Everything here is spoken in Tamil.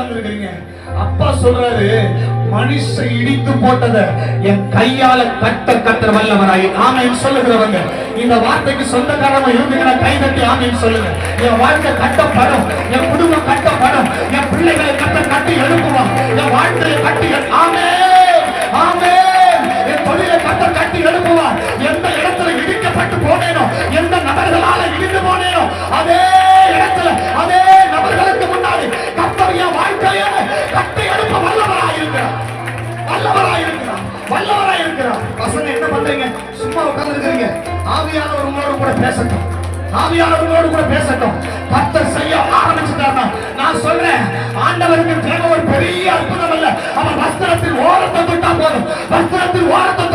செய்யுங்க அப்பா சொல்றாரு மனுஷன் இடித்து போட்டத என் கையால கட்ட கட்ட வல்லவராய். ஆமைன்னு சொல்லுகிறவங்க. இந்த வார்த்தைக்கு சொந்தக்காரமா இருந்தீங்கன்னா கை தட்டி ஆமைன்னு சொல்லுங்க. என் வாழ்க்கை கட்ட படம் வல்லவராய் இருக்கிறார் பசங்க என்ன பண்றீங்க? சும்மா உட்கார்ந்து இருக்கிறீங்க ஆவியானவர் உங்களோட கூட பேசட்டும். ஆவியானவர் உங்களோட கூட பேசட்டும். கத்தர் செய்ய ஆரம்பிச்சுட்டாருன்னா நான் சொல்றேன் ஆண்டவருக்கு தேவை ஒரு பெரிய அற்புதம் அல்ல. அவன் வஸ்திரத்தில் ஓரத்தை தொட்டா போதும். வஸ்திரத்தில் ஓரத்தை